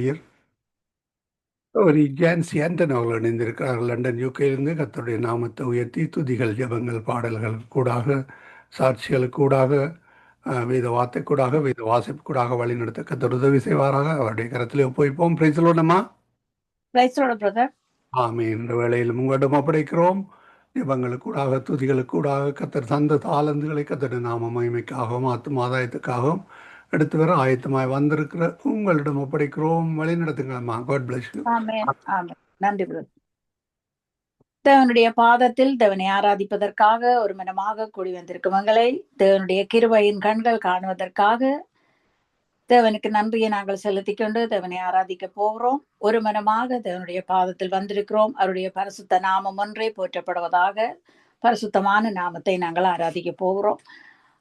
ஊழியர் ஒரு ஜான்சி ஆண்டன் அவர்கள் இணைந்திருக்கிறார்கள். லண்டன் யூகேயிலிருந்து கர்த்தருடைய நாமத்தை உயர்த்தி துதிகள் ஜெபங்கள் பாடல்கள் கூடாக அஹ், வேத வார்த்தை கூடாக வேத வாசிப்பு கூடாக வழிநடத்த கத்தர் உதவி செய்வாராக. அவருடைய கரத்திலே பிரைஸோட பிரதர் ஆமே இந்த வேளையில் உங்களிடம் ஒப்படைக்கிறோம். ஜெபங்களுக்கு கூடாக துதிகளுக்கு கூடாக கத்தர் தந்த தாளந்துகளை கத்தர் நாம மகிமைக்காகவும் ஆத்தும ஆதாயத்துக்காகவும் எடுத்து வர ஆயத்தமாய் வந்திருக்கிற உங்களிடம் ஒப்படைக்கிறோம். வழி நடத்துங்களம்மா. காட் பிளஸ் நன்றி தேவனுடைய பாதத்தில் தேவனை ஆராதிப்பதற்காக ஒரு மனமாக கூடி வந்திருக்கும் எங்களை தேவனுடைய கிருவையின் கண்கள் காணுவதற்காக தேவனுக்கு நன்றியை நாங்கள் செலுத்திக் கொண்டு தேவனை ஆராதிக்க போகிறோம். ஒரு மனமாக தேவனுடைய பாதத்தில் வந்திருக்கிறோம். அவருடைய பரிசுத்த நாமம் ஒன்றே போற்றப்படுவதாக பரிசுத்தமான நாமத்தை நாங்கள் ஆராதிக்க போகிறோம்.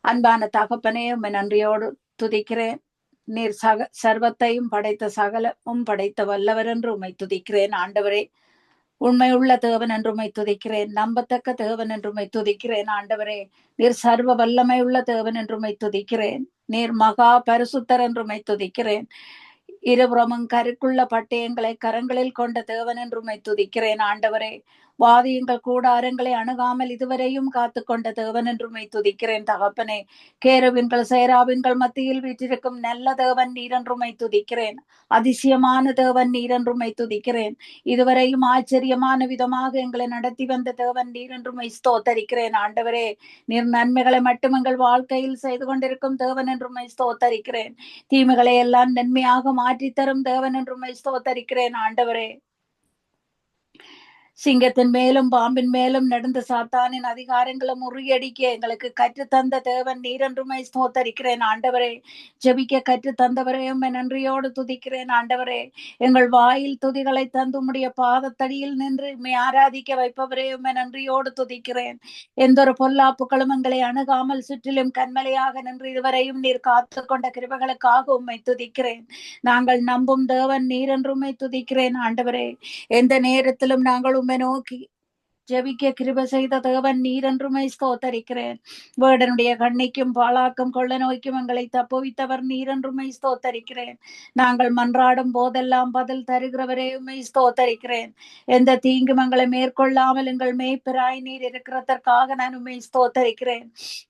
அன்பான தகப்பனே உம்மை நன்றியோடு துதிக்கிறேன். நீர் சக சர்வத்தையும் படைத்த சகலமும் படைத்த வல்லவர் என்று உம்மை துதிக்கிறேன் ஆண்டவரே. உண்மையுள்ள தேவன் என்று உம்மை துதிக்கிறேன் நம்பத்தக்க தேவன் என்று உம்மை துதிக்கிறேன் ஆண்டவரே. நீர் சர்வ வல்லமை உள்ள தேவன் என்று உம்மை துதிக்கிறேன் நீர் மகா பரிசுத்தர் என்று உம்மை துதிக்கிறேன். இருபுறமும் கருக்குள்ள பட்டயங்களை கரங்களில் கொண்ட தேவன் என்று உம்மை துதிக்கிறேன் ஆண்டவரே. வாதியங்கள் கூடாரங்களை அணுகாமல் இதுவரையும் காத்து கொண்ட தேவன் என்று துதிக்கிறேன் தகப்பனே. கேருவின்கள் சேராவின்கள் மத்தியில் வீற்றிருக்கும் நல்ல தேவன் நீரென்றுமை துதிக்கிறேன். அதிசயமான தேவன் நீரென்றுமை துதிக்கிறேன். இதுவரையும் ஆச்சரியமான விதமாக எங்களை நடத்தி வந்த தேவன் நீரென்றுமை ஸ்தோத்தரிக்கிறேன். ஆண்டவரே நீர் நன்மைகளை மட்டும் எங்கள் வாழ்க்கையில் செய்து கொண்டிருக்கும் தேவன் என்றுமை ஸ்தோத்தரிக்கிறேன். தீமைகளை எல்லாம் நன்மையாக மாற்றித்தரும் தேவன் என்றுமை ஸ்தோத்தரிக்கிறேன். ஆண்டவரே சிங்கத்தின் மேலும் பாம்பின் மேலும் நடந்த சாத்தானின் அதிகாரங்களை முறியடிக்க எங்களுக்கு கற்றுத்தந்த தேவன் நீரென்றுமை ஸ்தோத்தரிக்கிறேன். ஆண்டவரே ஜெபிக்க கற்று தந்தவரே நன்றியோடு துதிக்கிறேன். ஆண்டவரே எங்கள் வாயில் துதிகளை தந்து உம்முடைய பாதத்தடியில் நின்று ஆராதிக்க வைப்பவரே உம்மை நன்றியோடு துதிக்கிறேன். எந்த ஒரு பொல்லாப்புகளும் எங்களை அணுகாமல் சுற்றிலும் கண்மலையாக நின்று இதுவரையும் நீர் காத்து கொண்ட கிருபைகளுக்காக உண்மை துதிக்கிறேன். நாங்கள் நம்பும் தேவன் நீரென்றுமை துதிக்கிறேன். ஆண்டவரே எந்த நேரத்திலும் நாங்கள் உம்மை நோக்கி ஜெபிக்க கிருப செய்த தேவன் நீரென்றுமை ஸ்தோத்தரிக்கிறேன். வேடனுடைய கண்ணிக்கும் பாலாக்கும் கொள்ள நோய்க்கும் எங்களை தப்புவித்தவர் நீர் என்றுமை ஸ்தோத்தரிக்கிறேன். நாங்கள் மன்றாடும் போதெல்லாம் பதில் தருகிறவரே உம்மை ஸ்தோத்தரிக்கிறேன். எந்த தீங்கும் எங்களை மேற்கொள்ளாமல் எங்கள் மேய்ப்பிராய் நீர் இருக்கிறதற்காக நான் உண்மை ஸ்தோத்தரிக்கிறேன்.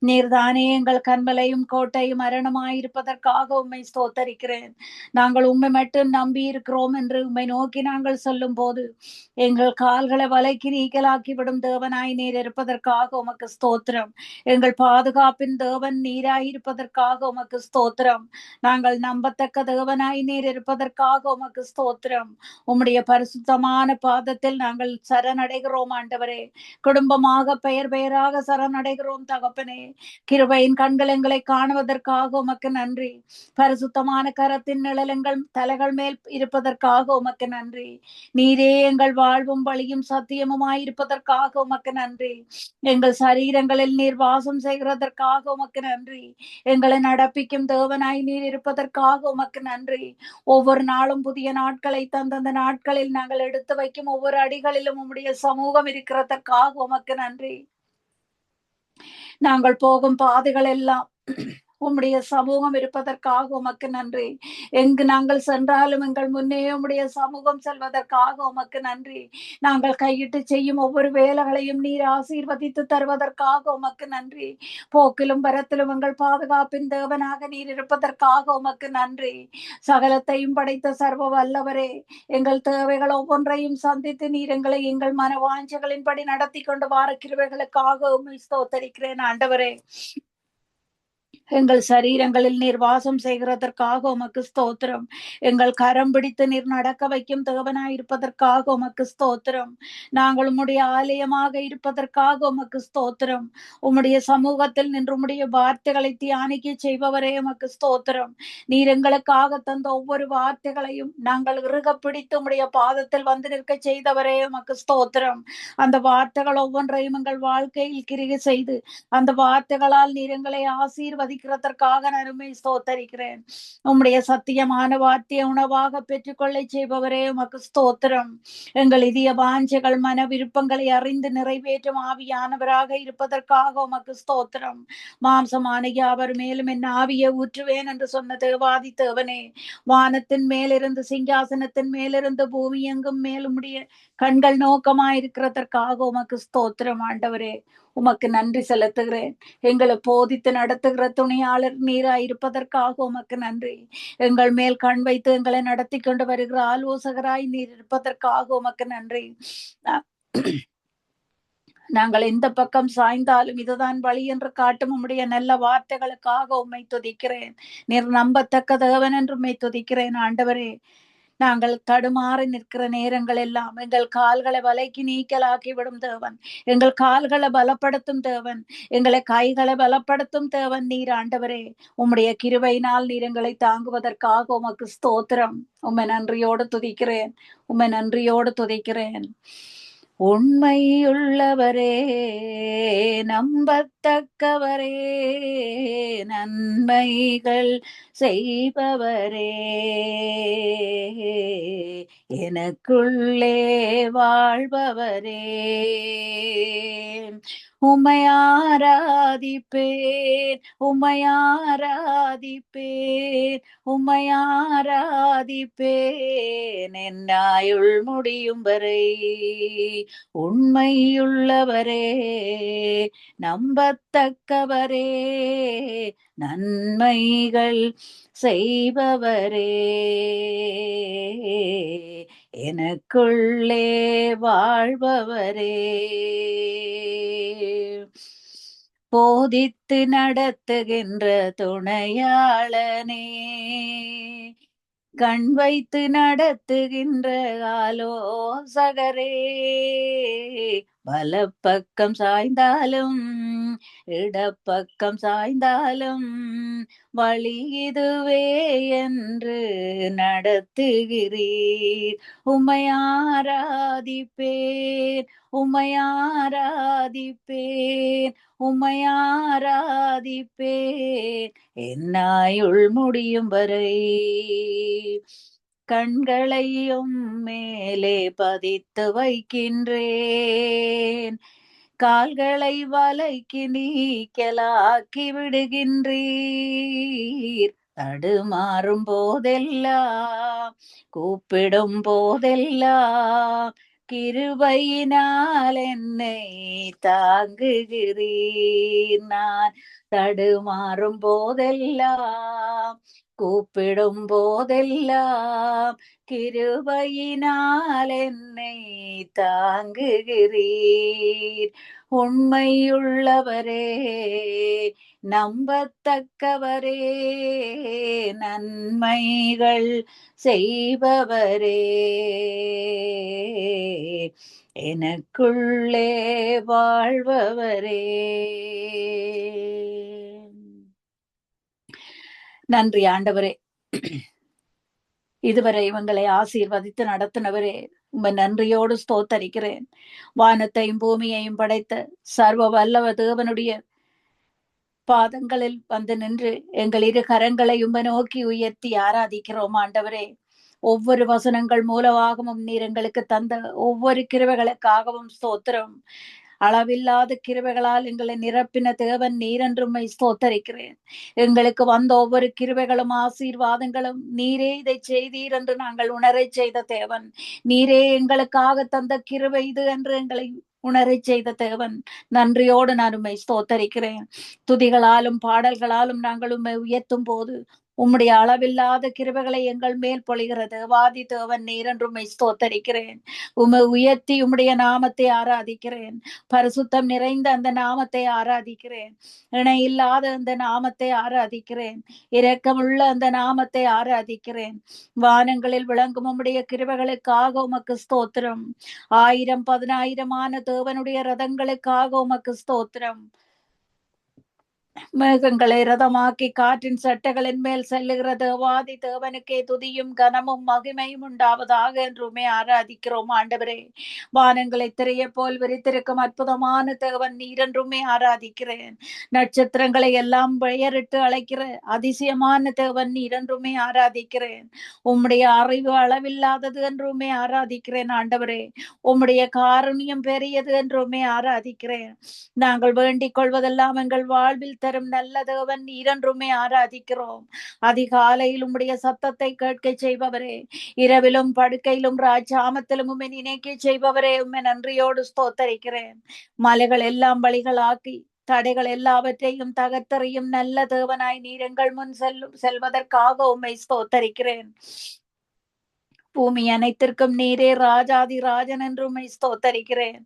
நீர் தானே எங்கள் கண்மலையும் கோட்டையும் மரணமாயிருப்பதற்காக உண்மை ஸ்தோத்தரிக்கிறேன். நாங்கள் உண்மை மட்டும் நம்பி இருக்கிறோம் என்று உண்மை நோக்கி நாங்கள் சொல்லும் போது எங்கள் கால்களை வலைக்கு நீக்கலாக்கி ஆகிவிடும் தேவனாய் நீர் இருப்பதற்காக உமக்கு ஸ்தோத்திரம். எங்கள் பாதுகாப்பின் தேவன் நீராயிருப்பதற்காக உமக்கு ஸ்தோத்திரம். நாங்கள் நம்பத்தக்க தேவனாய் நீர் இருப்பதற்காக உமக்கு ஸ்தோத்திரம். உம்முடைய பரிசுத்தமான பாதத்தில் நாங்கள் சரணடைகிறோம் ஆண்டவரே. குடும்பமாக பெயர் பெயராக சரணடைகிறோம் தகப்பனே. கிருபையின் கண்கள் எங்களை காணுவதற்காக உமக்கு நன்றி. பரிசுத்தமான கரத்தின் நிழலங்கள் தலைகள் மேல் இருப்பதற்காக உமக்கு நன்றி. நீரே எங்கள் வாழ்வும் வழியும் செய்வதற்காக உமக்கு நன்றி. எங்கள் சரீரங்களில் நீர் வாசம் செய்கிறதற்காக உமக்கு நன்றி. எங்களை நடப்பிக்கும் தேவனாய் நீர் இருப்பதற்காக உமக்கு நன்றி. ஒவ்வொரு நாளும் புதிய நாட்களை தந்தந்த நாட்களில் நாங்கள் எடுத்து வைக்கும் ஒவ்வொரு அடிகளிலும் உம்முடைய சமூகம் இருக்கிறதற்காக உமக்கு நன்றி. நாங்கள் போகும் பாதைகள் எல்லாம் உம்முடைய சமூகம் இருப்பதற்காக உமக்கு நன்றி. எங்கு நாங்கள் சென்றாலும் எங்கள் முன்னே உம்முடைய சமூகம் செல்வதற்காக உமக்கு நன்றி. நாங்கள் கையிட்டு செய்யும் ஒவ்வொரு வேலைகளையும் நீர் ஆசீர்வதித்து தருவதற்காக உமக்கு நன்றி. போக்கிலும் பரத்திலும் எங்கள் பாதுகாப்பின் தேவனாக நீர் இருப்பதற்காக உமக்கு நன்றி. சகலத்தையும் படைத்த சர்வ வல்லவரே எங்கள் தேவைகள் ஒவ்வொன்றையும் சந்தித்து நீர் எங்களை எங்கள் மனவாஞ்சகளின்படி நடத்தி கொண்டு வார கிருவைகளுக்காக உம்மை ஸ்தோத்தரிக்கிறேன். ஆண்டவரே எங்கள் சரீரங்களில் நீர் வாசம் செய்கிறதற்காக உமக்கு ஸ்தோத்திரம். எங்கள் கரம் பிடித்து நீர் நடக்க வைக்கும் தேவனாய் இருப்பதற்காக உமக்கு ஸ்தோத்திரம். நாங்கள் உம்முடைய ஆலயமாக இருப்பதற்காக உமக்கு ஸ்தோத்திரம். உம்முடைய சமூகத்தில் நின்று உம்முடைய வார்த்தைகளை தியானிக்க செய்பவரே உமக்கு ஸ்தோத்திரம். நீர் எங்களுக்காக தந்த ஒவ்வொரு வார்த்தைகளையும் நாங்கள் இறுக பிடித்து உம்முடைய பாதத்தில் வந்து நிற்க செய்தவரே உமக்கு ஸ்தோத்திரம். அந்த வார்த்தைகள் ஒவ்வொன்றையும் எங்கள் வாழ்க்கையில் கிரிகை செய்து அந்த வார்த்தைகளால் நீர் எங்களை ஆசீர்வதி போதிக்கிறதற்காக நான் ஸ்தோத்தரிக்கிறேன். உம்முடைய சத்தியமான வார்த்தையை உணவாக பெற்றுக்கொள்ள செய்பவரே உமக்கு ஸ்தோத்திரம். எங்கள் இதய வாஞ்சைகள் மன விருப்பங்களை அறிந்து நிறைவேற்றும் ஆவியானவராக இருப்பதற்காக உமக்கு ஸ்தோத்திரம். மாம்சமான யாவர் மேலும் என் ஆவியை ஊற்றுவேன் என்று சொன்ன தேவாதி தேவனே வானத்தின் மேலிருந்து சிங்காசனத்தின் மேலிருந்து பூமி எங்கும் மேலுமுடைய கண்கள் நோக்கமாயிருக்கிறதற்காக உமக்கு ஸ்தோத்திரம். ஆண்டவரே உமக்கு நன்றி செலுத்துகிறேன். எங்களை போதித்து நடத்துகிற துணையாளர் நீராய் இருப்பதற்காக உமக்கு நன்றி. எங்கள் மேல் கண் வைத்து எங்களை நடத்தி கொண்டு வருகிற ஆலோசகராய் நீர் இருப்பதற்காக உமக்கு நன்றி. நாங்கள் எந்த பக்கம் சாய்ந்தாலும் இதுதான் வழி என்று காட்டும் உம்முடைய நல்ல வார்த்தைகளுக்காக உம்மை துதிக்கிறேன். நீர் நம்பத்தக்க தேவன் என்று உம்மை துதிக்கிறேன் ஆண்டவரே. நாங்கள் தடுமாறி நிற்கிற நேரங்கள் எல்லாம் எங்கள் கால்களை வலைக்கு நீக்கலாக்கி விடும் தேவன். எங்கள் கால்களை பலப்படுத்தும் தேவன். எங்களை கைகளை பலப்படுத்தும் தேவன் நீர் ஆண்டவரே. உம்முடைய கிருவையினால் நீர் எங்களை தாங்குவதற்காக உமக்கு ஸ்தோத்திரம். உம்மை நன்றியோடு துதிக்கிறேன். உம்மை நன்றியோடு துதிக்கிறேன். உண்மையுள்ளவரே நம்பத்தக்கவரே நன்மைகள் செய்பவரே. எனக்குள்ளே வாழ்பவரே. உமையாராதிப்பேன் உமையாராதிப்பேன் உமையாராதிப்பேன் என்னாயுள் முடியும் வரை உண்மையுள்ளவரே நம்பத்தக்கவரே. நன்மைகள் செய்பவரே. எனக்குள்ளே வாழ்பவரே. போதித்து நடத்துகின்ற துணையாளனே. கண் வைத்து நடத்துகின்ற ஆலோசகரே. வலப்பக்கம் சாய்ந்தாலும் இடப்பக்கம் சாய்ந்தாலும் வழி இதுவே என்று நடத்துகிறீர். உமையாராதிப்பேன் உமையாராதிப்பேன் உமையாராதிப்பேன் என்னாயுள் முடியும் வரை கண்களையும் மேலே பதித்து வைக்கின்றேன். கால்களை வலைக்கு நீக்கலாக்கி விடுகின்றீர். தடுமாறும் போதெல்லாம் கூப்பிடும் போதெல்லாம் கிருபையினால் என்னை தாங்குகிறீர். நான் தடுமாறும் போதெல்லாம் கூப்பிடும் போதெல்லாம் கிருபையினால் என்னை தாங்குகிறீர். உண்மையுள்ளவரே நம்பத்தக்கவரே நன்மைகள் செய்பவரே. எனக்குள்ளே வாழ்பவரே. நன்றி ஆண்டவரே. இதுவரை இவங்களை ஆசீர்வதித்து நடத்தினவரே உங்க நன்றியோடு ஸ்தோத்தரிக்கிறேன். வானத்தையும் பூமியையும் படைத்த சர்வ வல்லவ தேவனுடைய பாதங்களில் வந்து நின்று எங்கள் இரு கரங்களை உம்ப நோக்கி உயர்த்தி ஆராதிக்கிறோம் ஆண்டவரே. ஒவ்வொரு வசனங்கள் மூலமாகவும் நீர் எங்களுக்கு தந்த ஒவ்வொரு கிருவைகளுக்காகவும் ஸ்தோத்திரம். அளவில்லாத கிருவைகளால் எங்களை நிரப்பின தேவன் நீரென்றுமை ஸ்தோத்தரிக்கிறேன். எங்களுக்கு வந்த ஒவ்வொரு கிருவைகளும் ஆசீர்வாதங்களும் நீரே இதை செய்தீர் என்று நாங்கள் உணரை செய்த தேவன். நீரே எங்களுக்காக தந்த கிருவை இது என்று எங்களை உணரை செய்த தேவன். நன்றியோடு நான் உண்மை ஸ்தோத்தரிக்கிறேன். துதிகளாலும் பாடல்களாலும் நாங்கள் உண்மை உயர்த்தும் போது உம்முடைய அளவில்லாத கிருபைகளை எங்கள் மேல் பொழிகிறது. வாதி தேவன் நீரென்றுமை ஸ்தோத்தரிக்கிறேன். உமை உயர்த்தி உம்முடைய நாமத்தை ஆராதிக்கிறேன். பரிசுத்தம் நிறைந்த அந்த நாமத்தை ஆராதிக்கிறேன். இணை இல்லாத அந்த நாமத்தை ஆராதிக்கிறேன். இரக்கமுள்ள அந்த நாமத்தை ஆராதிக்கிறேன். வானங்களில் விளங்கும் உம்முடைய கிருபைகளுக்காக உமக்கு ஸ்தோத்திரம். ஆயிரம் பதினாயிரமான தேவனுடைய ரதங்களுக்காக உமக்கு ஸ்தோத்திரம். மேகங்களை ரதமாக்கி காற்றின் சட்டைகளின் மேல் செல்லுகிற தேவாதி தேவனுக்கே துதியும் கனமும் மகிமையும் உண்டாவதாக என்றுமே ஆராதிக்கிறோம் ஆண்டவரே. வானங்களை திரைய போல் விரித்திருக்கும் அற்புதமான தேவன் நீரென்றுமே ஆராதிக்கிறேன். நட்சத்திரங்களை எல்லாம் பெயரிட்டு அழைக்கிற அதிசயமான தேவன் நீரென்றுமே ஆராதிக்கிறேன். உம்முடைய அறிவு அளவில்லாதது என்றுமே ஆராதிக்கிறேன் ஆண்டவரே. உம்முடைய காரணியம் பெரியது என்றுமே ஆராதிக்கிறேன். நாங்கள் வேண்டிக் கொள்வதெல்லாம் எங்கள் வாழ்வில் தரும் நல்ல தேவன் நீரென்றுமே ஆராதிக்கிறோம். அதிகாலையில் உம்முடைய சத்தத்தை கேட்க செய்பவரே இரவிலும் படுக்கையிலும் ராஜாமத்திலும் உம்மை நினைக்க செய்பவரே உம்மை நன்றியோடு ஸ்தோத்தரிக்கிறேன். மலைகள் எல்லாம் வழிகளாக்கி தடைகள் எல்லாவற்றையும் தகர்த்தறியும் நல்ல தேவனாய் நீர் எங்கள் முன் செல்லும் செல்வதற்காக உம்மை ஸ்தோத்தரிக்கிறேன். பூமி அனைத்திற்கும் நீரே ராஜாதி ராஜன் என்றும் ஸ்தோத்தரிக்கிறேன்.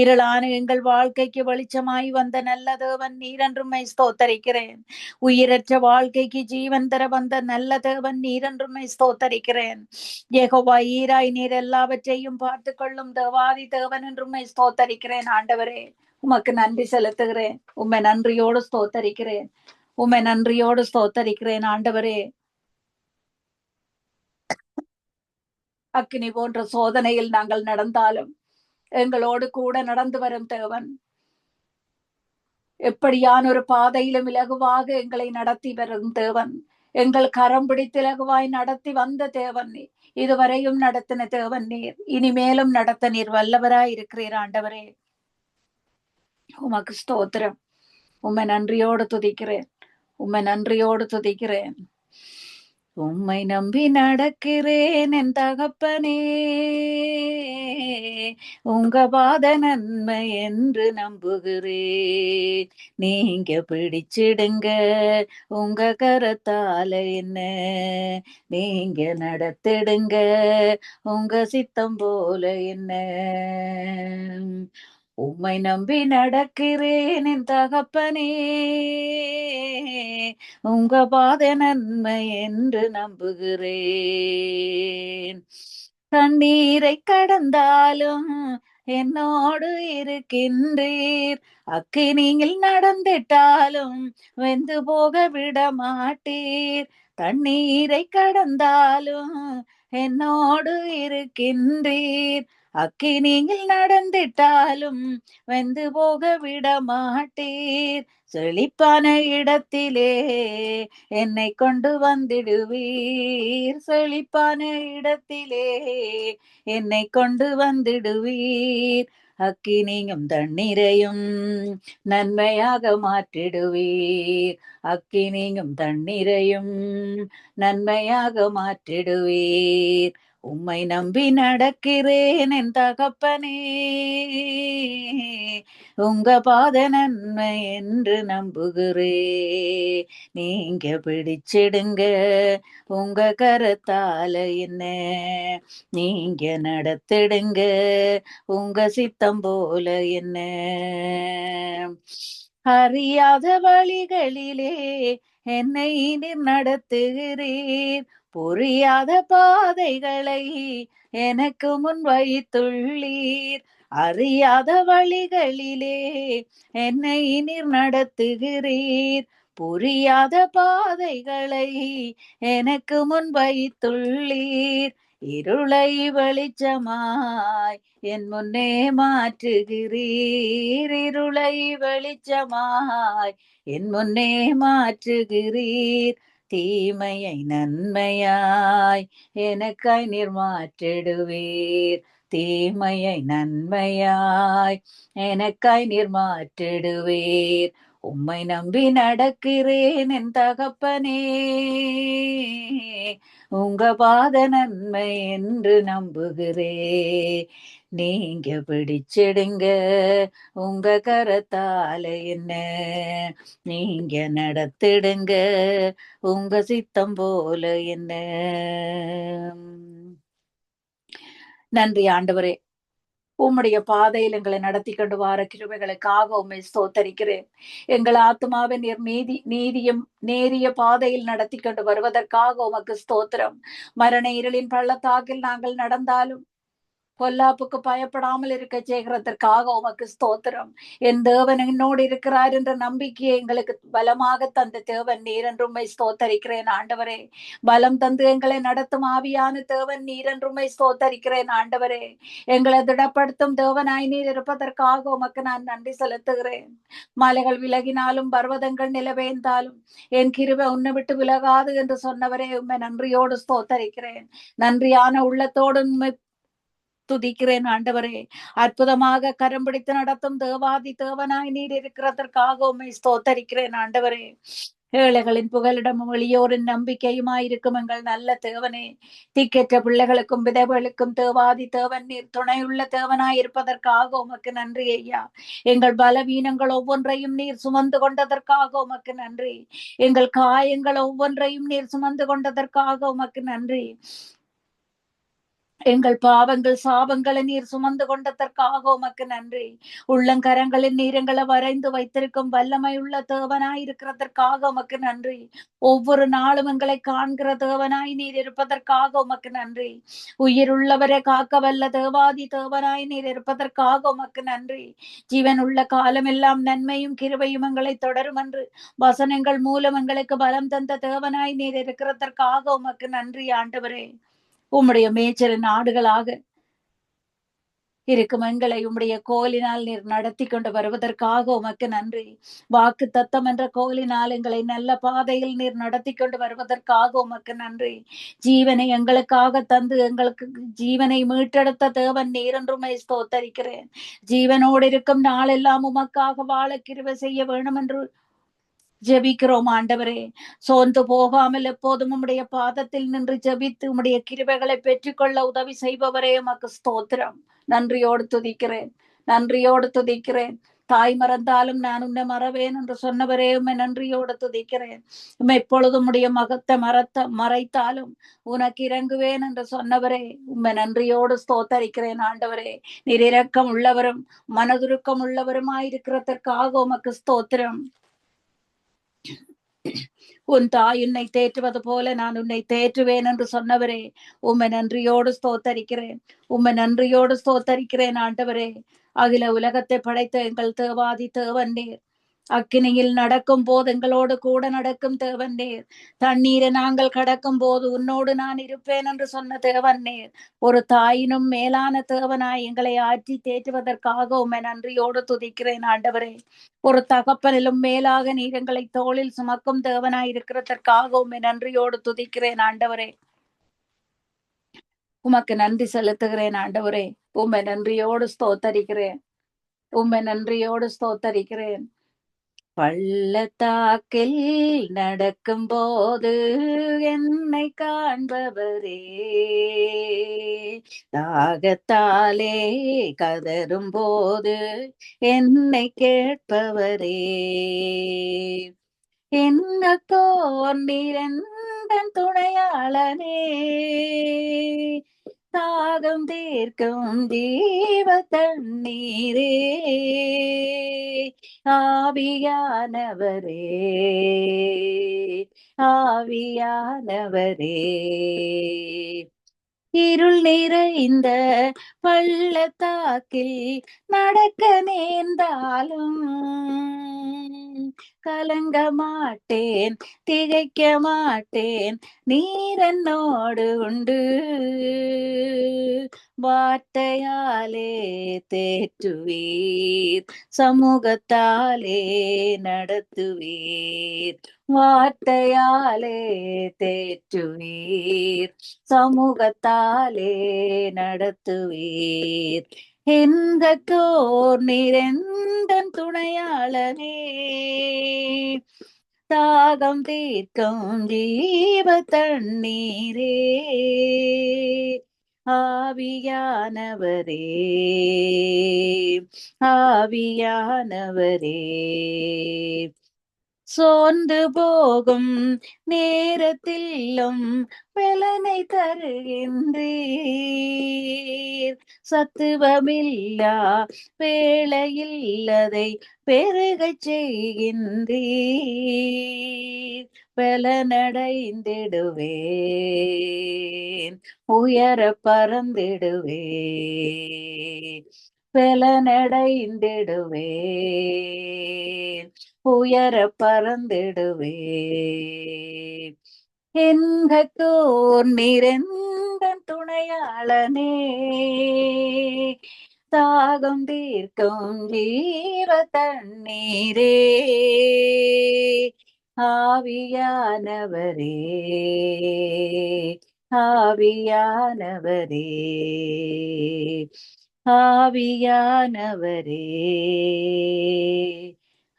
இருளான எங்கள் வாழ்க்கைக்கு வெளிச்சமாய் வந்த நல்ல தேவன் நீரென்றுமை ஸ்தோத்தரிக்கிறேன். உயிரற்ற வாழ்க்கைக்கு ஜீவன் தர வந்த நல்ல தேவன் நீரென்றுமை ஸ்தோத்தரிக்கிறேன். ஏகோவா ஈராய் நீர் எல்லாவற்றையும் பார்த்து கொள்ளும் தேவாதி தேவன் என்றும் ஸ்தோத்தரிக்கிறேன். ஆண்டவரே உமக்கு நன்றி செலுத்துகிறேன். உம்மை நன்றியோடு ஸ்தோத்தரிக்கிறேன். உம்மை நன்றியோடு ஸ்தோத்தரிக்கிறேன். ஆண்டவரே அக்கினி போன்ற சோதனையில் நாங்கள் நடந்தாலும் எங்களோடு கூட நடந்து வரும் தேவன் எப்படியான ஒரு பாதையிலும் இலகுவாக எங்களை நடத்தி வரும் தேவன் எங்கள் கரம் பிடித்து இலகுவாய் நடத்தி வந்த தேவன் நீர் இதுவரையும் நடத்தின தேவன் நீர். இனிமேலும் நடத்த நீர் வல்லவராய் இருக்கிறீர் ஆண்டவரே. உமக்கு ஸ்தோத்திரம். உம்மை நன்றியோடு துதிக்கிறேன். உம்மை நன்றியோடு துதிக்கிறேன். உம்மை நம்பி நடக்கிறேன் என் தகப்பனே. உங்க பாத நன்மை என்று நம்புகிறேன். நீங்க பிடிச்சிடுங்க. உங்க கரத்தால என்ன? நீங்க நடத்திடுங்க. உங்க சித்தம் போல என்ன? உம்மை நம்பி நடக்கிறேன் என் தகப்பனே. உங்க பாத நன்மை என்று நம்புகிறேன். தண்ணீரை கடந்தாலும் என்னோடு இருக்கின்றீர். அக்கினியில் நடந்திட்டாலும் வெந்து போக விட மாட்டீர் தண்ணீரை கடந்தாலும் என்னோடு இருக்கின்றீர். அக்கினியில் நடந்திட்டாலும் வெந்து போக விட மாட்டீர் செழிப்பான இடத்திலே என்னை கொண்டு வந்திடுவீர். செழிப்பான இடத்திலே என்னை கொண்டு வந்திடுவீர். அக்கினியும் தண்ணீரையும் நன்மையாக மாற்றிடுவீர். அக்கினியும் தண்ணீரையும் நன்மையாக மாற்றிடுவீர். உம்மை நம்பி நடக்கிறேன் என் தகப்பனே. உங்க பாத நன்மை என்று நம்புகிறே. நீங்க பிடிச்சிடுங்க. உங்க கருத்தால என்ன? நீங்க நடத்திடுங்க. உங்க சித்தம் போல என்ன? அறியாத வழிகளிலே என்னை நீர் நடத்துகிறீர். புரியாத பாதைகளை எனக்கு முன் வைத்துள்ளீர். அறியாத வழிகளிலே என்னை நீர் நடத்துகிறீர். புரியாத பாதைகளை எனக்கு முன் வைத்துள்ளீர். இருளை வெளிச்சமாய் என் முன்னே மாற்றுகிறீர். இருளை வெளிச்சமாய் என் முன்னே மாற்றுகிறீர். தீமையை நன்மையாய் எனக்காய் நீர் மாற்றிடுவீர். தீமையை நன்மையாய் எனக்காய் நீர் மாற்றிடுவீர். உம்மை நம்பி நடக்கிறேன் என் தகப்பனே. உங்க பாத நன்மை என்று நம்புகிறே. நீங்க பிடிச்சிடுங்க உங்க கரத்தால என்ன. நீங்க நடத்திடுங்க உங்க சித்தம் போல என்ன. நன்றி ஆண்டவரே. உம்முடைய பாதையில் எங்களை நடத்தி கொண்டு வார கிருபைகளுக்காக உண்மை ஸ்தோத்தரிக்கிறேன். எங்கள் ஆத்மாவை நீர் நீதி நீதியும் நேரிய பாதையில் நடத்தி கொண்டு வருவதற்காக உமக்கு ஸ்தோத்திரம். மரண இருளின் பள்ளத்தாக்கில் நாங்கள் நடந்தாலும் பொல்லாப்புக்கு பயப்படாமல் இருக்க செய்கிறதற்காக உமக்கு ஸ்தோத்திரம். என் தேவன் என்னோடு இருக்கிறார் என்ற நம்பிக்கையை எங்களுக்கு பலமாக தந்த தேவன் நீர் என்றுமை ஸ்தோத்தரிக்கிறேன் ஆண்டவரே. பலம் தந்து எங்களை நடத்தும் ஆவியான தேவன் நீர் என்றுமை ஸ்தோத்தரிக்கிறேன் ஆண்டவரே. எங்களை திடப்படுத்தும் தேவனாய் நீர் இருப்பதற்காக உமக்கு நான் நன்றி செலுத்துகிறேன். மலைகள் விலகினாலும் பர்வதங்கள் நிலவேந்தாலும் என் கிருவை உன்னை விட்டு விலகாது என்று சொன்னவரே உண்மை நன்றியோடு ஸ்தோத்தரிக்கிறேன். நன்றியான உள்ளத்தோடு உண்மை துதிக்கிறேன் ஆண்டவரே. அற்புதமாக கரம் பிடித்து நடத்தும் தேவாதி தேவனாய் நீர் இருக்கிறதற்காக உண்மை ஸ்தோத்தரிக்கிறேன் ஆண்டவரே. ஏழைகளின் புகலிடமும் எளியோரின் நம்பிக்கையுமாயிருக்கும் எங்கள் நல்ல தேவனே. தீக்கேற்ற பிள்ளைகளுக்கும் விதவைகளுக்கும் தேவாதி தேவன் நீர் துணையுள்ள தேவனாய் இருப்பதற்காக உமக்கு நன்றி ஐயா. எங்கள் பலவீனங்கள் ஒவ்வொன்றையும் நீர் சுமந்து கொண்டதற்காக உமக்கு நன்றி. எங்கள் காயங்கள் ஒவ்வொன்றையும் நீர் சுமந்து கொண்டதற்காக உமக்கு நன்றி. எங்கள் பாவங்கள் சாபங்களை நீர் சுமந்து கொண்டதற்காக உமக்கு நன்றி. உள்ளங்கரங்களின் நீரங்களை வரைந்து வைத்திருக்கும் வல்லமை உள்ள தேவனாய் இருக்கிறதற்காக உமக்கு நன்றி. ஒவ்வொரு நாளும் எங்களை காண்கிற தேவனாய் நீர் இருப்பதற்காக உமக்கு நன்றி. உயிர் உள்ளவரை காக்க வல்ல தேவாதி தேவனாய் நீர் இருப்பதற்காக உமக்கு நன்றி. ஜீவன் உள்ள காலம் எல்லாம் நன்மையும் கிருவையும் எங்களை தொடரும் என்று வசனங்கள் மூலம் எங்களுக்கு பலம் தந்த தேவனாய் நீர் இருக்கிறதற்காக உமக்கு நன்றி ஆண்டவரே. உம்முடைய மேய்ச்சல் நாடுகளாக இருக்கும் எங்களை உம்முடைய கோலினால் நீர் நடத்தி கொண்டு வருவதற்காக உமக்கு நன்றி. வாக்கு தத்தம் என்ற கோலினால் எங்களை நல்ல பாதையில் நீர் நடத்தி கொண்டு வருவதற்காக உமக்கு நன்றி. ஜீவனை எங்களுக்காக தந்து எங்களுக்கு ஜீவனை மீட்டெடுத்த தேவன் நீர் என்றுமே ஸ்தோத்தரிக்கிறேன். ஜீவனோடு இருக்கும் நாளெல்லாம் உமக்காக வாழ கிருவை செய்ய வேணும் என்று ஜெபிக்கிறோம் ஆண்டவரே. சோர்ந்து போகாமல் எப்போதும் உம்முடைய பாதத்தில் நின்று ஜெபித்து உம்முடைய கிருபைகளை பெற்றுக்கொள்ள உதவி செய்பவரே உமக்கு ஸ்தோத்திரம். நன்றியோடு துதிக்கிறேன். நன்றியோடு துதிக்கிறேன். தாய் மறந்தாலும் நான் உன்னை மறவேன் என்று சொன்னவரே உண்மை நன்றியோடு துதிக்கிறேன். உண்மை எப்பொழுதும் உடைய மகத்தை மறத்த மறைத்தாலும் உனக்கு இறங்குவேன் என்று சொன்னவரே உண்மை நன்றியோடு ஸ்தோத்தரிக்கிறேன் ஆண்டவரே. நீர் இரக்கம் உள்ளவரும் மனதுருக்கம் உள்ளவருமாயிருக்கிறதற்காக உமக்கு ஸ்தோத்திரம். உன் தாய் உன்னை தேற்றுவது போல நான் உன்னை தேற்றுவேன் என்று சொன்னவரே உம்மை நன்றியோடு ஸ்தோத்தரிக்கிறேன். உம்மை நன்றியோடு ஸ்தோத்தரிக்கிறேன் ஆண்டவரே. அகில உலகத்தை படைத்த எங்கள் தேவாதி தேவன் நீர். அக்கினியில் நடக்கும் போது எங்களோடு கூட நடக்கும் தேவன் நேர். தண்ணீரை நாங்கள் கடக்கும் போது உன்னோடு நான் இருப்பேன் என்று சொன்ன தேவன் நேர். ஒரு தாயினும் மேலான தேவனாய் எங்களை ஆற்றி தேற்றுவதற்காக உண்மை நன்றியோடு துதிக்கிறேன் ஆண்டவரே. ஒரு தகப்பனிலும் மேலாக நீர் எங்களை தோளில் சுமக்கும் தேவனாய் இருக்கிறதற்காக உண்மை நன்றியோடு துதிக்கிறேன் ஆண்டவரே. உமக்கு நன்றி செலுத்துகிறேன் ஆண்டவரே. உம்மை நன்றியோடு ஸ்தோத்தரிக்கிறேன். உம்மை நன்றியோடு ஸ்தோத்தரிக்கிறேன். பள்ளத்தாக்கில் நடக்கும் போது என்னை காண்பவரே. தாகத்தாலே கதரும் போது என்னை கேட்பவரே. என்ன நிரந்தன் துணையாளனே. தாகம் தீர்க்கும் ஜீவ தண்ணீரே. ஆவியானவரே ஆவியானவரே. இருள் நிறைந்த பள்ளத்தாக்கில் நடக்க நேர்ந்தாலும் கலங்க மாட்டேன் திகைக்க மாட்டேன். நீரன்னோடு உண்டு. வார்த்தையாலே தேற்றுவீர். சமூகத்தாலே நடத்துவீர். வார்த்தையாலே தேற்றுவீர். சமூகத்தாலே நடத்துவீர். எந்த கோர் நிரந்தன் துணையாளனே? தாகம் தீர்க்கும் ஜீவ தண்ணீரே. ஆவியானவரே ஆவியானவரே. சோர்ந்து போகும் நேரத்திலும் பலனை தருகின்றீர். சத்துவமில்லா வேளையில்லதை பெருகச் செய்கின்றீர். பலனடைந்திடுவேன் உயர பறந்திடுவேன் பலனடைந்திடுவேன். உயர பறந்திடுவே என்கோர் நிறைந்த துணையாளனே. தாகம் தீர்க்கும் ஜீவ தண்ணீரே. ஆவியானவரே. ஆவியானவரே. ஆவியானவரே.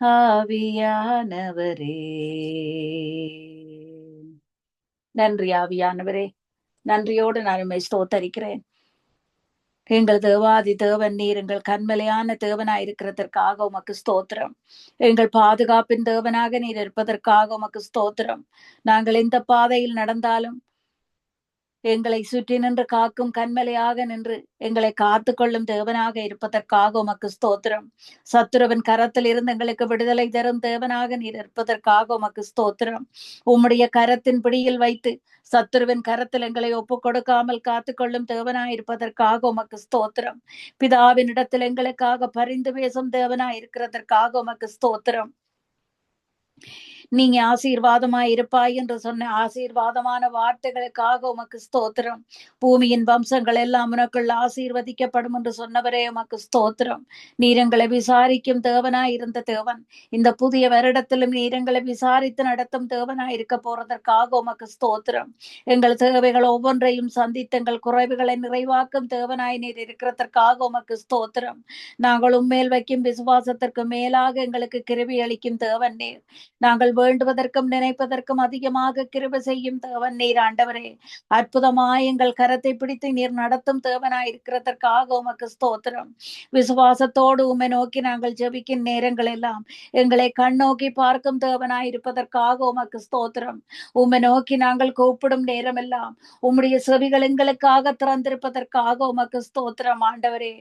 ஆவியானவரே. நன்றி ஆவியானவரே. நன்றியோடு நான் உண்மை ஸ்தோத்தரிக்கிறேன். எங்கள் தேவாதி தேவன் நீர் எங்கள் கண்மலையான தேவனாய் இருக்கிறதற்காக உமக்கு ஸ்தோத்திரம். எங்கள் பாதுகாப்பின் தேவனாக நீர் இருப்பதற்காக உமக்கு ஸ்தோத்திரம். நாங்கள் எந்த பாதையில் நடந்தாலும் எங்களை சுற்றி நின்று காக்கும் கண்மலையாக நின்று எங்களை காத்து கொள்ளும் தேவனாக இருப்பதற்காக உமக்கு ஸ்தோத்திரம். சத்துருவன் கரத்தில் இருந்து எங்களுக்கு விடுதலை தரும் தேவனாக நீர் இருப்பதற்காக உமக்கு ஸ்தோத்திரம். உம்முடைய கரத்தின் பிடியில் வைத்து சத்துருவின் கரத்தில் எங்களை ஒப்பு கொடுக்காமல் காத்து கொள்ளும் தேவனாய் இருப்பதற்காக உமக்கு ஸ்தோத்திரம். பிதாவின் இடத்தில் எங்களுக்காக பரிந்து பேசும் தேவனாய் இருக்கிறதற்காக உமக்கு ஸ்தோத்திரம். நீங்க ஆசீர்வாதமா இருப்பாய் என்று சொன்ன ஆசீர்வாதமான வார்த்தைகளுக்காக உமக்கு ஸ்தோத்திரம். பூமியின் வம்சங்கள் எல்லாம் உனக்குள் ஆசீர்வதிக்கப்படும் என்று சொன்னவரே உமக்கு ஸ்தோத்திரம். நீரங்களை விசாரிக்கும் தேவனாய் இருந்த தேவன். இந்த புதிய வருடத்திலும் நீரங்களை விசாரித்து நடத்தும் தேவனாய் இருக்க போறதற்காக உமக்கு ஸ்தோத்திரம். எங்கள் தேவைகள் ஒவ்வொன்றையும் சந்தித்து எங்கள் குறைவுகளை நிறைவாக்கும் தேவனாய் நீர் இருக்கிறதற்காக உமக்கு ஸ்தோத்திரம். நாங்கள் உண்மையில் வைக்கும் விசுவாசத்திற்கு மேலாக எங்களுக்கு கிருவி அளிக்கும் தேவன் நீர். நாங்கள் வேண்டுவதற்கும் நினைப்பதற்கும் அதிகமாக கிருப செய்யும் தேவன். நீர் ஆண்டவரே அற்புதமாய் எங்கள் கரத்தை பிடித்து நீர் நடத்தும் தேவனாய் இருக்கிறதற்காக உமக்கு ஸ்தோத்திரம். விசுவாசத்தோடு உம்மை நோக்கி நாங்கள் ஜெபிக்கும் நேரங்கள் எல்லாம் எங்களை கண்ணோக்கி பார்க்கும் தேவனாய் இருப்பதற்காக உமக்கு ஸ்தோத்திரம். உம்மை நோக்கி நாங்கள் கூப்பிடும் நேரம் எல்லாம் உம்முடைய செவிகள் எங்களுக்காக திறந்திருப்பதற்காக உமக்கு ஸ்தோத்திரம். ஆண்டவரே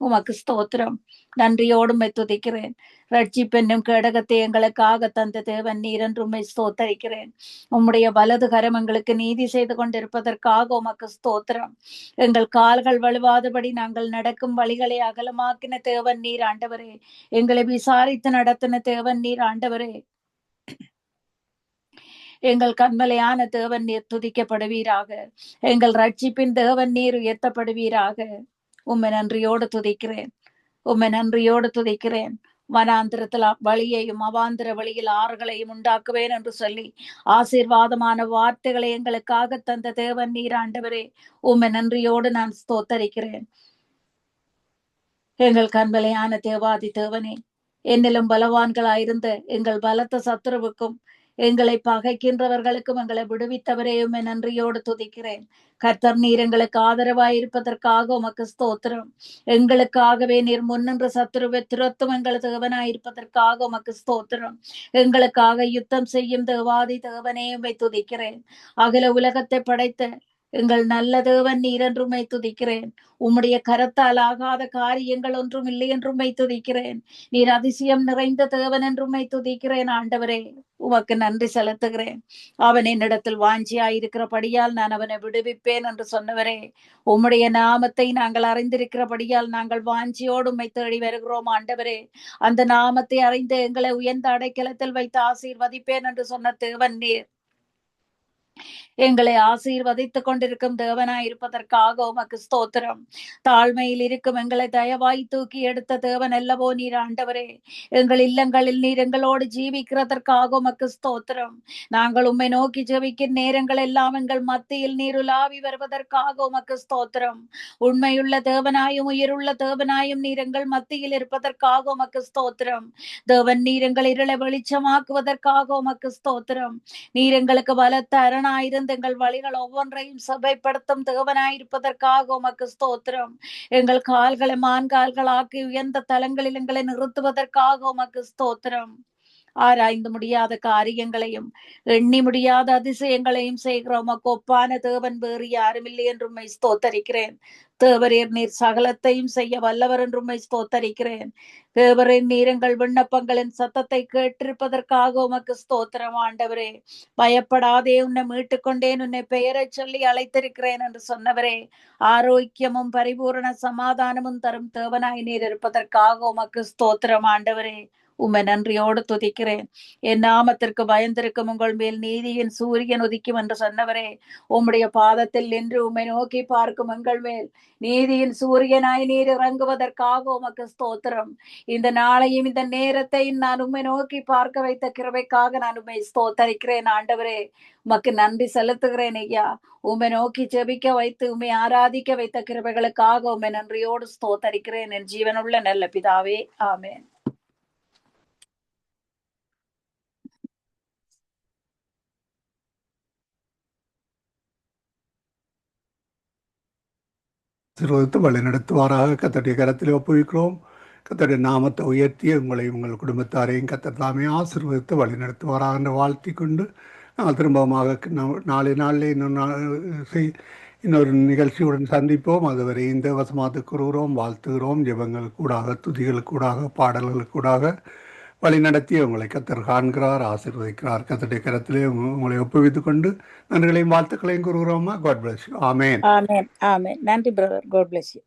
உமக்கு ஸ்தோத்திரம். நன்றியோடும் துதிக்கிறேன். ரட்சிப்பென்னும் கேடகத்தை எங்களுக்காக தந்த தேவன் நீர் என்றுமை ஸ்தோத்தரிக்கிறேன். உம்முடைய வலது கரம் எங்களுக்கு நீதி செய்து கொண்டிருப்பதற்காக உமக்கு ஸ்தோத்திரம். எங்கள் கால்கள் வலுவாதபடி நாங்கள் நடக்கும் வழிகளை அகலமாக்கின தேவன் நீர் ஆண்டவரே. எங்களை விசாரித்து நடத்தின தேவன் நீர் ஆண்டவரே. எங்கள் கண்மலையான தேவன் நீர் துதிக்கப்படுவீராக. எங்கள் ரட்சிப்பின் தேவன் நீர் உயர்த்தப்படுவீராக. உம்மை நன்றியோடு துதிக்கிறேன். உம்மை நன்றியோடு துதிக்கிறேன். வனாந்திரத்தில் வழியையும் அவாந்திர வழியில் ஆறுகளையும் உண்டாக்குவேன் என்று சொல்லி ஆசீர்வாதமான வார்த்தைகளை எங்களுக்காக தந்த தேவன் நீராண்டவரே உம்மை நன்றியோடு நான் ஸ்தோத்தரிக்கிறேன். எங்கள் கண்மலையான தேவாதி தேவனே என்னிலும் பலவான்களாயிருந்த எங்கள் பலத்த சத்துருவுக்கும் எங்களை பகைக்கின்றவர்களுக்கும் எங்களை விடுவித்தவரையும் நன்றியோடு துதிக்கிறேன். கர்த்தர் நீர் எங்களுக்கு ஆதரவாய் இருப்பதற்காக உமக்கு ஸ்தோத்திரம். எங்களுக்காகவே நீர் முன்னின்று சத்துருவை துரத்தும் எங்கள் தேவனாய் இருப்பதற்காக உமக்கு ஸ்தோத்திரம். எங்களுக்காக யுத்தம் செய்யும் தேவாதி தேவனே துதிக்கிறேன். அகில உலகத்தை படைத்த எங்கள் நல்ல தேவன் நீர் என்றுமை துதிக்கிறேன். உம்முடைய கரத்தால் ஆகாத காரியங்கள் ஒன்றும் இல்லை என்றுமை துதிக்கிறேன். நீர் அதிசயம் நிறைந்த தேவன் என்றுமை துதிக்கிறேன் ஆண்டவரே. உமக்கு நன்றி செலுத்துகிறேன். அவன் என்னிடத்தில் வாஞ்சியாயிருக்கிறபடியால் நான் அவனை விடுவிப்பேன் என்று சொன்னவரே. உம்முடைய நாமத்தை நாங்கள் அறிந்திருக்கிறபடியால் நாங்கள் வாஞ்சியோடு உம்மை தேடி வருகிறோம் ஆண்டவரே. அந்த நாமத்தை அறிந்து எங்களை உயர்ந்த அடைக்கலத்தில் வைத்து ஆசீர்வதிப்பேன் என்று சொன்ன தேவன் நீர். எங்களை ஆசீர்வதித்துக் கொண்டிருக்கும் தேவனாய் இருப்பதற்காக உமக்கு ஸ்தோத்திரம். தாழ்மையில் இருக்கும் எங்களை தயவாய் தூக்கி எடுத்த தேவன் அல்லவோ நீர் ஆண்டவரே. எங்கள் இல்லங்களில் நீர் எங்களோடு ஜீவிக்கிறதற்காக உமக்கு ஸ்தோத்திரம். நாங்கள் உண்மை நோக்கி ஜெபிக்கும் நேரங்கள் எல்லாம் எங்கள் மத்தியில் நீர் உலாவி வருவதற்காக உமக்கு ஸ்தோத்திரம். உண்மையுள்ள தேவனாயும் உயிருள்ள தேவனாயும் நீர் எங்கள் மத்தியில் இருப்பதற்காக உமக்கு ஸ்தோத்திரம். தேவன் நீர் எங்கள் இருளை வெளிச்சமாக்குவதற்காக உமக்கு ஸ்தோத்திரம். நீர் எங்களுக்கு பலத்த அரண அரணாயிருந்து எங்கள் வழிகள் ஒவ்வொன்றையும் சபைப்படுத்தும் தேவனாயிருப்பதற்காக உமக்கு ஸ்தோத்திரம். எங்கள் கால்களை மான்கால்களாக்கி உயர்ந்த தலங்களில் எங்களை நிறுத்துவதற்காக உமக்கு ஸ்தோத்திரம். ஆராய்ந்து முடியாத காரியங்களையும் எண்ணி முடியாத அதிசயங்களையும் செய்கிறோம். உமக்கு ஒப்பான தேவன் வேறு யாருமில்லை என்று உண்மை ஸ்தோத்தரிக்கிறேன். தேவரீர் நீர் சகலத்தையும் செய்ய வல்லவர் என்று உண்மை ஸ்தோத்தரிக்கிறேன். தேவரின் நீரங்கள் விண்ணப்பங்களின் சத்தத்தை கேட்டிருப்பதற்காக உமக்கு ஸ்தோத்திரம் ஆண்டவரே. பயப்படாதே உன்னை மீட்டுக்கொண்டேன் உன்னை பெயரை சொல்லி அழைத்திருக்கிறேன் என்று சொன்னவரே. ஆரோக்கியமும் பரிபூரண சமாதானமும் தரும் தேவனாய் நீர் இருப்பதற்காக உமக்கு ஸ்தோத்திரம் ஆண்டவரே. உம்மை நன்றியோடு துதிக்கிறேன். என் நாமத்திற்கு பயந்திருக்கும் உங்கள் மேல் நீதியின் சூரியன் உதிக்கும் என்று சொன்னவரே உம்முடைய பாதத்தில் நின்று உம்மை நோக்கி பார்க்கும் எங்கள் மேல் நீதியின் சூரியனாய் நீர் இறங்குவதற்காக உமக்கு ஸ்தோத்திரம். இந்த நாளையும் இந்த நேரத்தையும் நான் உம்மை நோக்கி பார்க்க வைத்த கிருபைக்காக நான் உம்மை ஸ்தோத்தரிக்கிறேன். ஆண்டவரே உமக்கு நன்றி செலுத்துகிறேன் ஐயா. உம்மை நோக்கி ஜெபிக்க வைத்து உண்மை ஆராதிக்க வைத்த கிருபைகளுக்காக உம்மை நன்றியோடு ஸ்தோத்தரிக்கிறேன். என் ஜீவனுள்ள நல்ல பிதாவே ஆமேன். ஆசீர்வதித்து வழிநடத்துவாராக. கத்தடைய கரத்தில் ஒப்புவிக்கிறோம். கத்தடைய நாமத்தை உயர்த்தி உங்களை உங்கள் குடும்பத்தாரையும் கத்தர் தாமே ஆசீர்வதித்து வழிநடத்துவாராக என்று வாழ்த்தி கொண்டு நாங்கள் திரும்பமாக நாளை நாளில் இன்னொரு நாள் செய்- இன்னொரு நிகழ்ச்சியுடன் சந்திப்போம். அதுவரை இந்த வசமாத்து கூறுகிறோம். வாழ்த்துகிறோம். ஜெபங்கள் கூடாக துதிகள் கூடாக பாடல்கள் கூடாக. வழி நடத்தி உங்களை கத்தர் காண்கிறார் ஆசீர்வதிக்கிறார். கத்தருடைய கரத்திலே உங்களை ஒப்புவித்துக் கொண்டு நன்றிகளையும் வாழ்த்துக்களையும் கூறுகிறோமா? காட் பிளஸ் ஆமேன் ஆமேன் ஆமேன் நன்றி பிரதர் காட் பிளஸ் யூ